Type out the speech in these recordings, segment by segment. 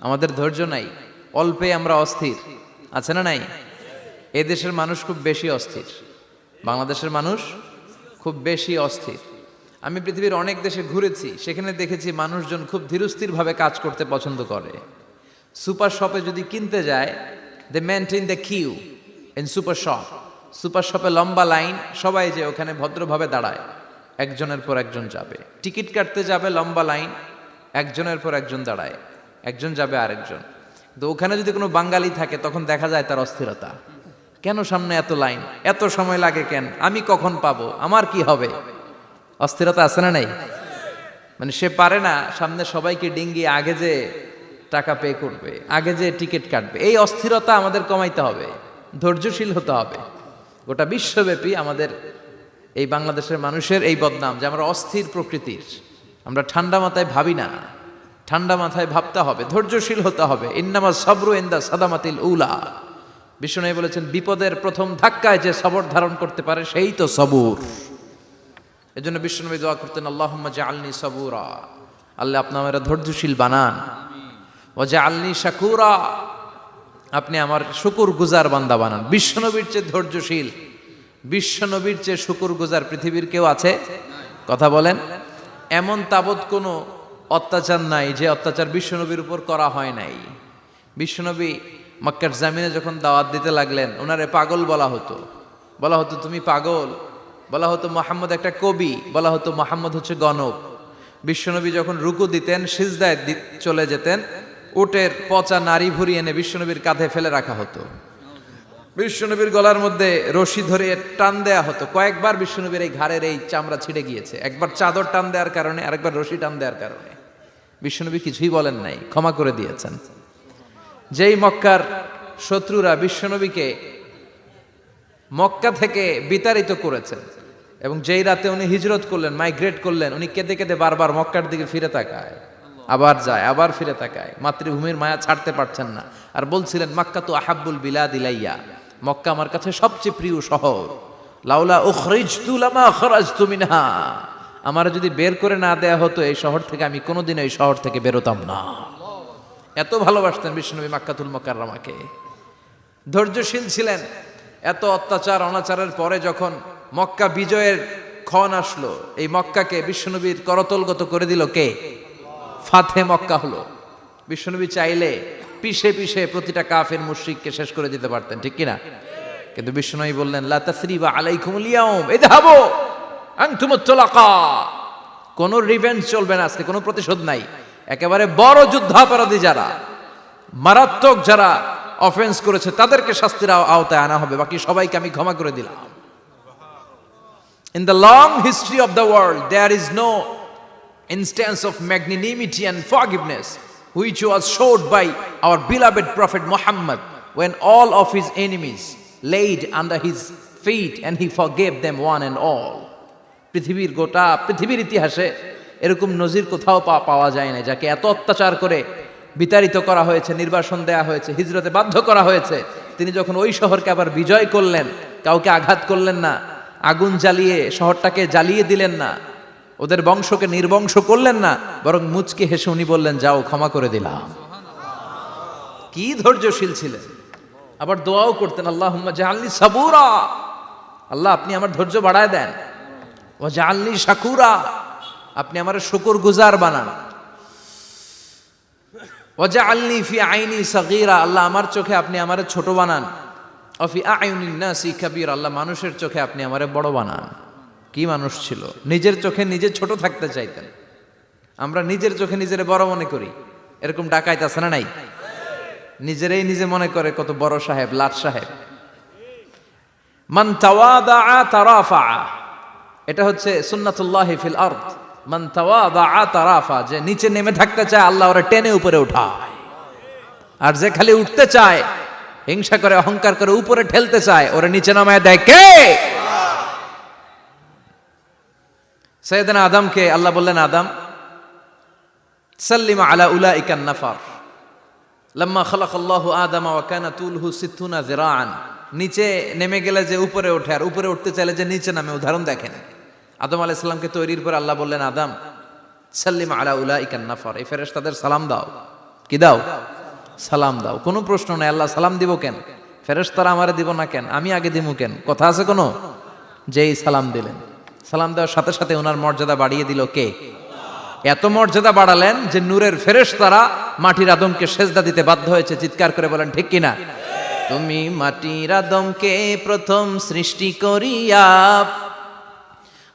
আমাদের ধৈর্য নাই অল্পে আমরা অস্থির, আছে না নাই? এ দেশের মানুষ খুব বেশি অস্থির, বাংলাদেশের মানুষ খুব বেশি অস্থির। আমি পৃথিবীর অনেক দেশে ঘুরেছি, সেখানে দেখেছি মানুষজন খুব ধীরস্থিরভাবে কাজ করতে পছন্দ করে। সুপার শপে যদি কিনতে যায় they maintain the queue in super shop super শপে লম্বা লাইন, সবাই যে ওখানে ভদ্রভাবে দাঁড়ায়, একজনের পর একজন যাবে। টিকিট কাটতে যাবে লম্বা লাইন, একজনের পর একজন দাঁড়ায়। একজন যাবে আরেকজন। তো ওখানে যদি কোনো বাঙালি থাকে, তখন দেখা যায় তার অস্থিরতা। কেন সামনে এত লাইন? এত সময় লাগে কেন? আমি কখন পাবো? আমার কি হবে? অস্থিরতা আছে না নাই? মানে সে পারে না, সামনে সবাইকে ডিঙ্গি আগে যে টাকা পে করবে, আগে যে টিকিট কাটবে, এই অস্থিরতা আমাদের কমাইতে হবে, ধৈর্যশীল হতে হবে। গোটা বিশ্বব্যাপী আমাদের এই বাংলাদেশের মানুষের এই বদনাম যে আমরা অস্থির প্রকৃতির, আমরা ঠান্ডা মাথায় ভাবি না। ঠান্ডা মাথায় ভাবতে হবে, ধৈর্যশীল হতে হবে। ইন্নামা সবরু ইন্দা সাদামাতিল উলা। বিষ্ণু বলেছেন, বিপদের প্রথম ধাক্কায় যে সবর ধারণ করতে পারে, সেই তো সবুর। এজন্য বিষ্ণুনবী দোয়া করতেন, আল্লাহুম্মা জাআলনি সবুরা। আল্লাহ আপনি আমার ধৈর্যশীল বানান। ও যে আলনি শাকুরা। আপনি আমার শুকুর গুজার বান্দা বানান। বিশ্বনবীর চেয়ে ধৈর্যশীল। বিশ্বনবীর চেয়ে শুকুর গুজার পৃথিবীর কেউ আছে? কথা বলেন। এমন তাবৎ কোনো অত্যাচার নাই, যে অত্যাচার বিশ্বনবীর উপর করা হয় নাই। বিশ্বনবী মক্কার জামিনে যখন দাওয়াত দিতে লাগলেন, ওনারে পাগল বলা হতো। বলা হতো, তুমি পাগল? বলা হতো, মোহাম্মদ একটা কবি। বলা হতো, মোহাম্মদ হচ্ছে গণক। বিশ্বনবী যখন রুকু দিতেন, সিজদায় চলে যেতেন, উটের পচা নারী ভুরি এনে বিশ্বনবীর কাঁধে ফেলে রাখা হতো। বিশ্বনবীর গলার মধ্যে রশি ধরে টান দেয়া হতো। কয়েকবার বিশ্বনবীর এই ঘাড়ের এই চামড়া ছিঁড়ে গিয়েছে। একবার চাদর টান দেওয়ার কারণে, আরেকবার রশি টান দেওয়ার কারণে। বিশ্বনবী কিছুই বলেন নাই, ক্ষমা করে দিয়েছেন। যেই মক্কার শত্রুরা বিশ্বনবীকে মক্কা থেকে বিতাড়িত করেছেন এবং যেই রাতে উনি হিজরত করলেন, মাইগ্রেট করলেন, উনি কেঁদে কেঁদে বারবার মক্কার দিকে ফিরে তাকায়, আবার যায়, আবার ফিরে তাকায়। মাতৃভূমির মায়া ছাড়তে পারছেন না। আর বলছিলেন, মক্কা তো আহাব্বুল বিলা দিলাইয়া মক্কা আমার কাছে সবচেয়ে প্রিয় শহর। লাউলা উখরিজতু লামা খরাজতু মিনহা। আমার যদি বের করে না দেয়া হতো এই শহর থেকে, আমি কোনোদিন এই শহর থেকে বেরোতাম না। এত ভালোবাসতেন বিষ্ণুবী মাক্কাতুল মকাররামাকে। ধৈর্যশীল ছিলেন। এত অত্যাচার, অনাচারের পরে যখন মক্কা বিজয়ের ক্ষণ আসলো, এই মক্কাকে বিশ্বনবীর করতলগত করে দিল কে? ফাতে মক্কা হলো। বিশ্বনবী চাইলে পিষে পিষে প্রতিটা কাফের মুশরিককে শেষ করে দিতে পারতেন, ঠিক কিনা? কিন্তু বিশ্বনবী বললেন, লা তাসরিবা আলাইকুমুল ইয়াউম ইযহাবু আনতুমুত তুলাকা কোনো রিভেঞ্জ চলবে না আজকে কোনো প্রতিশোধ নাই একেবারে বড় যুদ্ধাপরাধী যারা মারাত্মক যারা অফেন্স করেছে তাদেরকে শাস্তির আওতায় আনা হবে বাকি সবাইকে আমি ক্ষমা করে দিলাম in the long history of the world there is no instance of magnanimity and forgiveness which was showed by our beloved prophet Muhammad when all of his enemies laid under his feet and he forgave them one and all পৃথিবীর গোটা পৃথিবীর ইতিহাসে এরকম নজির কোথাও পাওয়া যায় না যাকে এত অত্যাচার করে বিতাড়িত করা হয়েছে, নির্বাসন দেয়া হয়েছে, হিজরতে বাধ্য করা হয়েছে। তিনি যখন ওই শহরকে আবার বিজয় করলেন, কাউকে আঘাত করলেন না, আগুন জ্বালিয়ে শহরটাকে জ্বালিয়ে দিলেন না, ওদের বংশকে নির্বংশ করলেন না, বরং মুচকে হেসে উনি বললেন, যাও, ক্ষমা করে দিলাম। কি ধৈর্যশীল ছিলেন। আবার দোয়াও করতেন আল্লাহ আল্লাহ, আপনি আমার ধৈর্য বাড়ায় দেন। ও জাহাল্লি শাকুরা। আপনি আমার শুকুর গুজার বানান। ও জাহাল্লি ফি আইনি সাগীরা। আল্লাহ আমার চোখে আপনি আমার ছোট বানান। অফি আইনিন নাসি কাবীর। আল্লাহ মানুষের চোখে আপনি আমার বড় বানান। কি মানুষ ছিল? নিজের চোখে নিজে ছোট থাকতে চাইতেন। আমরা নিজের চোখে নিজের বড় মনে করি। এরকম ডাকাইত আছে না নাই? নিজেরাই নিজে মনে করে কত বড় সাহেব, লাট সাহেব। মান তাওয়াদা তারাফা এটা হচ্ছে সুন্নাতুল্লাহি ফিল আরদ। মান তাওয়াদা তারাফা, যে নিচে নেমে থাকতে চায়, আল্লাহ ওরা টেনে উপরে উঠায়। আর যে খালি উঠতে চায়, হিংসা করে, অহংকার করে উপরে ঠেলতে চায়, ওরা নিচে নামায় দেয় কে? সৈয়দনা আদমকে আল্লাহ বললেন, আদম, সাল্লিমা আলা উলা ইকান নাফার। লম্মা খালাক আল্লাহ আদমা ওয়াকানা তুলহু সিদ্ধুনা জিরান নিচে নেমে গেলে যে উপরে ওঠে, আর উপরে উঠতে চাইলে যে নিচে নামে, উদাহরণ দেখেন। আদম আলাইহিস সালামকে তৈরির পর আল্লাহ বললেন, আদম, সাল্লিম আলা উলা ইকান নাফার। এই ফেরেশতাদের সালাম দাও। কি দাও? সালাম দাও। কোনো প্রশ্ন নাই। আল্লাহ সালাম দিব কেন? ফেরেশতারা আমারে দিব না কেন? আমি আগে দিব কেন? কথা আছে কোনো? যেই সালাম দিলেন। সালাম দেওয়ার সাথে সাথে ওনার মর্যাদা বাড়িয়ে দিল কে? এত মর্যাদা বাড়ালেন যে নূরের ফেরেশতারা মাটির আদমকে সেজদা দিতে বাধ্য হয়েছে। চিৎকার করে বলেন, ঠিক কিনা? তুমি মাটির আদমকে প্রথম সৃষ্টি করিয়া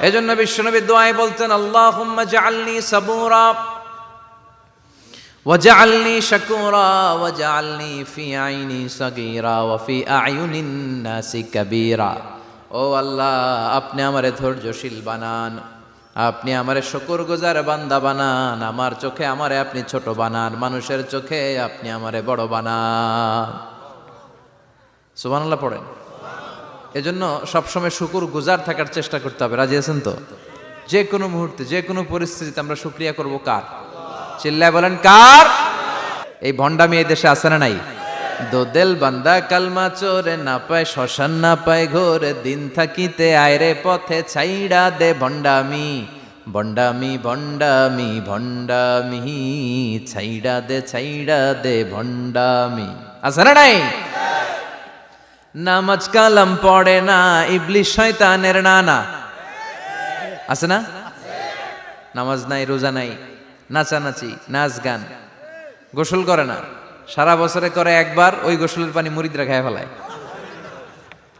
এজন্য বিশ্বনবী দোয়ায় বলতেন আল্লাহুম্মা জাআলনি সাবুরা وجعلني شكورا وجعلني في عيني صغيرا وفي أعين الناس كبيرا ও আল্লাহ আপনি আমারে ধৈর্যশীল বানান আপনি আমারে শুকর গুজার বান্দা বানান আমার চোখে আমারে আপনি ছোট বানান মানুষের চোখে আপনি আমারে বড় বানান সুবহানাল্লাহ পড়েন এজন্য সবসময় শুকুর গুজার থাকার চেষ্টা করতে হবে। রাজি আছেন তো? যে কোনো মুহূর্তে, যে কোনো পরিস্থিতিতে আমরা শুক্রিয়া করব কার? চিল্লায় বলেন, কার? এই ভণ্ডামি এই দেশে আছে না নাই? দোদেল বান্দা কালমা চোরে না পায়, শ্মশান না পায় ঘোরে, দিন থাকিতে আয়রে পথে ছাইড়া দে ভণ্ডামি। ভণ্ডামি ভণ্ডামি ভণ্ডামি, ছাইড়া দে ছাইড়া দে ভণ্ডামি। আছে না নাই? নামাজ কালাম পড়ে না ইবলিশ শয়তানের নানা। আছে না? নামাজ নাই, রোজা নাই, নাচানাচি, নাচ গান। গোসল করে না। সারা বছরে করে একবার, ওই গোসলের পানি মুরিদরা খায় ফেলায়।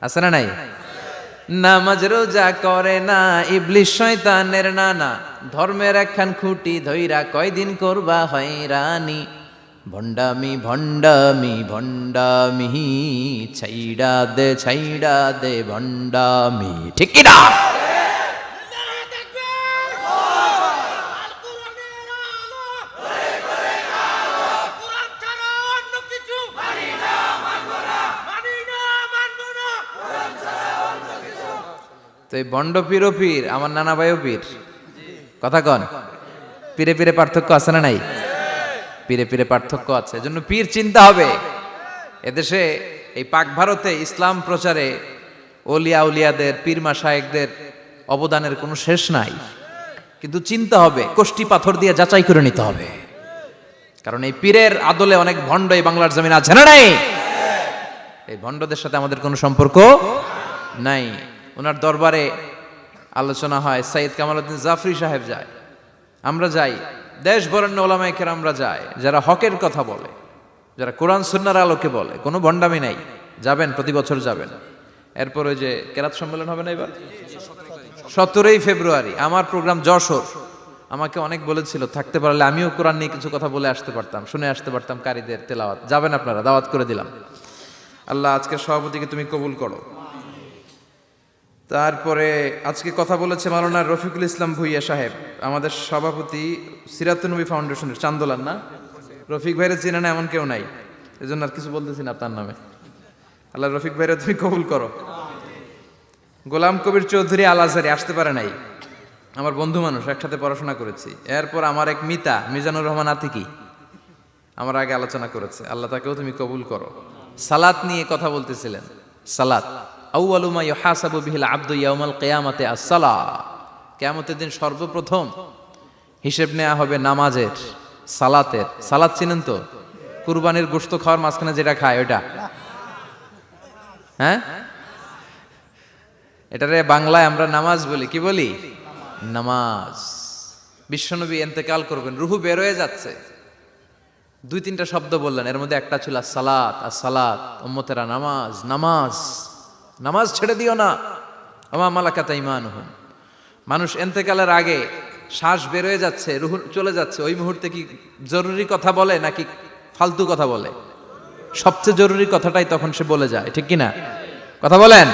আছে না নাই? নামাজ রোজা করে না ইবলিশ শয়তানের নানা। ধর্মের একখান খুঁটি ধইরা কয়দিন করবা হয়রানি। ভণ্ডামি ভণ্ডামি ভণ্ডামি ছাইড়া দে ছাইড়া দে ভণ্ডামি। ঠিক কি না? তো এই বন্ড পীরও পীর, আমার নানা ভাইও পীর। কথা কন। পীরে পীরে পার্থক্য আছে না নাই? পীরে পীরে পার্থক্য আছে, এজন্য পীর চিন্তা হবে। এদেশে এই পাক ভারতে ইসলাম প্রচারে ওলিয়া উলিয়াদের, পীর মাসায়েকদের অবদানের কোনো শেষ নাই। কিন্তু চিন্তা হবে, কোষ্টি পাথর দিয়ে যাচাই করে নিতে হবে। কারণ এই পীরের আদলে অনেক ভণ্ড এই বাংলার জমিন আছে, না নাই? এই ভণ্ডদের সাথে আমাদের কোনো সম্পর্ক নাই। ওনার দরবারে আলোচনা হয় সাইদ কামালউদ্দিন জাফরি সাহেব যায়। আমরা যাই দেশ বরেণ্য ওলামাইকের আমরা যাই যারা হকের কথা বলে, যারা কোরআন সুন্নার আলোকে বলে, কোনো ভণ্ডামি নাই, যাবেন, প্রতি বছর যাবেন। এরপর যে কেরাত সম্মেলন হবে না এবার? সতেরোই ফেব্রুয়ারি, আমার প্রোগ্রাম যশোর। আমাকে অনেক বলেছিল, থাকতে পারলে আমিও কোরআন নিয়ে কিছু কথা বলে আসতে পারতাম, শুনে আসতে পারতাম কারীদের তেলাওয়াত। যাবেন আপনারা, দাওয়াত করে দিলাম। আল্লাহ আজকের সভাপতিকে তুমি কবুল করো। তারপরে আজকে কথা বলেছে মাওলানা রফিকুল ইসলাম ভুইয়া সাহেব, আমাদের সভাপতি সিরাতুনবী ফাউন্ডেশনের চান্দোলান না? রফিক ভাইরে চেনে না এমন কেউ নাই। এজন্য আর কিছু বলতেছি না আপনার নামে। আল্লাহ রফিক ভাইরে তুমি কবুল করো। গোলাম কবির চৌধুরী আল আসতে পারে নাই। আমার বন্ধু মানুষ, একসাথে পড়াশোনা করেছি। এরপর আমার এক মিতা, মিজানুর রহমান আতিকি, আমার আগে আলোচনা করেছে। আল্লাহ তাকেও তুমি কবুল করো। সালাত নিয়ে কথা বলতেছিলেন। সালাত। আউয়ালুমা ইউহাসাবু বিহিল আব্দু ইয়াউমাল কিয়ামাতে আস-সালা কিয়ামতের দিন সর্বপ্রথম হিসেব নেওয়া হবে নামাজের, সালাতের। সালাত চিনেন তো? কুরবানির গোশত খাওয়ার মাঝখানে যেটা খায় ওইটা। হ্যাঁ? এটারে বাংলায় আমরা নামাজ বলি। কি বলি? নামাজ। বিশ্বনবী এন্তেকাল করবেন। রুহু বের হয়ে যাচ্ছে। দুই তিনটা শব্দ বললেন। এর মধ্যে একটা ছিল সালাত আর সালাত উম্মতেরা নামাজ নামাজ। নামাজ ছেড়ে দিও না। আমা মালাকাতা ইমান মানুষ এন্তেকালের আগে শ্বাস বের হয়ে যাচ্ছে, রুহু চলে যাচ্ছে। ওই মুহূর্তে কি জরুরি কথা বলে নাকি ফালতু কথা বলে? সবচেয়ে জরুরি কথাটাই তখন সে বলে যায়, ঠিক কি না কথা বলেন?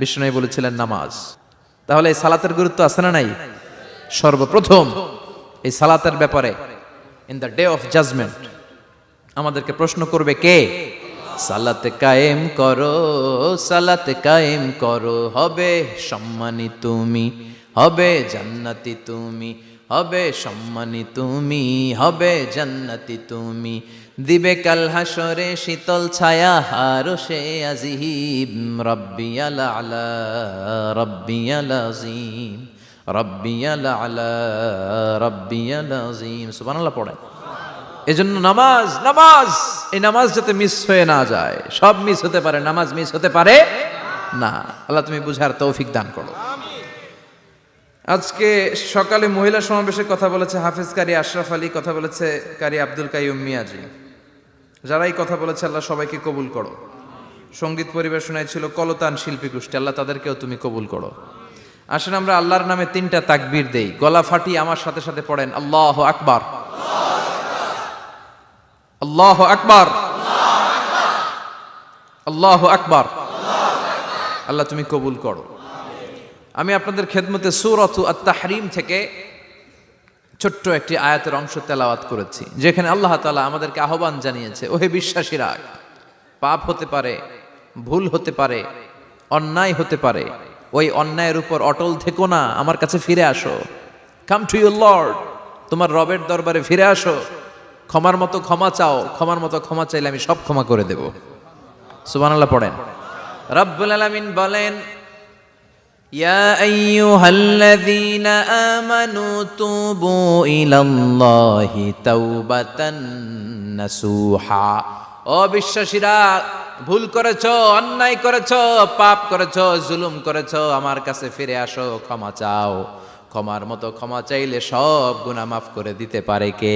বিষ্ণু বলেছিলেন নামাজ। তাহলে এই সালাতের গুরুত্ব আছে না নাই? সর্বপ্রথম এই সালাতের ব্যাপারে in the day of judgement আমাদেরকে প্রশ্ন করবে কে? সালাতে কায়েম করো, সালাতে কায়েম করো, হবে সম্মানী তুমি, হবে জান্নাতি তুমি, হবে সম্মানী তুমি, হবে জান্নাতি তুমি। দিবে কাল হাসরে শীতল ছায়া, হারো সে আজিহিব রব্বি আলা আলা, রব্বি আলা আজিম, রব্বি আলা আলা, রব্বি আলা আজিম। সুবহানাল্লাহ পড়ে এজন্য নামাজ নামাজ! এই নামাজ যাতে মিস হয়ে না যায়, সব মিস হতে পারে, নামাজ মিস হতে পারে না। আল্লাহ তুমি বুঝার তৌফিক দান করো। আজকে সকালে মহিলা সমাবেশে কথা বলেছে হাফিজ কারি আশরাফ আলী, কথা বলেছে কারি আব্দুল কাইয়ুম মিয়াজি। যারাই কথা বলেছে, আল্লাহ সবাইকে কবুল করো। সংগীত পরিবেশনায় ছিল কলতান শিল্পী গোষ্ঠী, আল্লাহ তাদেরকেও তুমি কবুল করো। আসেন আমরা আল্লাহর নামে তিনটা তাকবির দেই। গলা ফাটি আমার সাথে সাথে পড়েন, আল্লাহ আকবার। আল্লাহ আকবার। আল্লাহ আকবার। আল্লাহ তুমি কবুল করো। আমি আপনাদের খেদমতে সুরথু আত্মাহরিম থেকে ছোট্ট একটি আয়াতের অংশ তেলাওয়াত করেছি, যেখানে আল্লাহ তালা আমাদেরকে আহ্বান জানিয়েছে, ওহে বিশ্বাসীরা, পাপ হতে পারে, ভুল হতে পারে, অন্যায় হতে পারে, ওই অন্যায়ের উপর অটল থেকো না, আমার কাছে ফিরে আসো। কাম টু ইউর লর্ড তোমার রবের দরবারে ফিরে আসো। ক্ষমার মতো ক্ষমা চাও ক্ষমার মতো ক্ষমা চাইলে আমি সব ক্ষমা করে দেব সুবহানাল্লাহ পড়েন রব্বুল আলামিন বলেন يا أيها الذين آمنوا توبوا إلى الله توبة نسوحا ও বিশ্বাসীরা ভুল করেছ অন্যায় করেছ পাপ করেছ জুলুম করেছ আমার কাছে ফিরে আসো ক্ষমা চাও ক্ষমার মতো ক্ষমা চাইলে সব গুনাহ মাফ করে দিতে পারে কে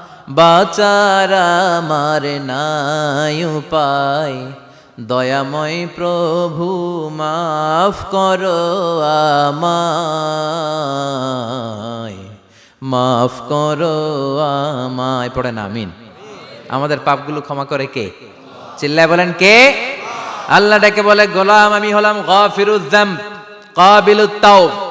বাচার আমার নাই উপায়। দয়াময় প্রভু, মাফ করো আমায়। মাফ করো আমায়। পড়েন, আমিন। আমাদের পাপগুলো ক্ষমা করে কে? চিল্লায় বলেন, কে? আল্লাহ ডেকে বলে, গোলাম আমি হলাম গফিরুদ্দাম কাবিলুত তাও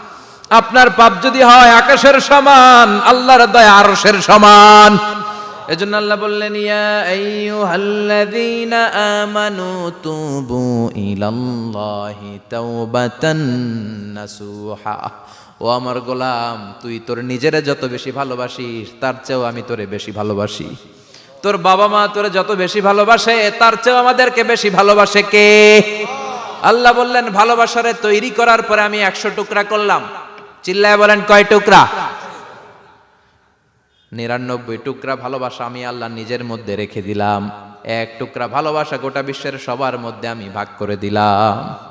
আপনার পাপ যদি হয় আকাশের সমান, আল্লাহর দয়া আরশের সমান। এজন্য আল্লাহ বললেন, ইয়া আইয়ুহাল্লাযীনা আমানু তুবু ইলাল্লাহি তাওবাতান নাসুহা। ও আমার গোলাম, তুই তোর নিজেরে যত বেশি ভালোবাসিস, তার চেয়েও আমি তোরে বেশি ভালোবাসি। তোর বাবা মা তোরে যত বেশি ভালোবাসে, তার চেয়েও আমাদেরকে বেশি ভালোবাসে কে? আল্লাহ বললেন, ভালোবাসারে তৈরি করার পরে আমি একশো টুকরা করলাম। চিল্লায় বলেন, কয় টুকরা? নিরানব্বই টুকরা ভালোবাসা আমি আল্লাহ নিজের মধ্যে রেখে দিলাম। এক টুকরা ভালোবাসা গোটা বিশ্বের সবার মধ্যে আমি ভাগ করে দিলাম।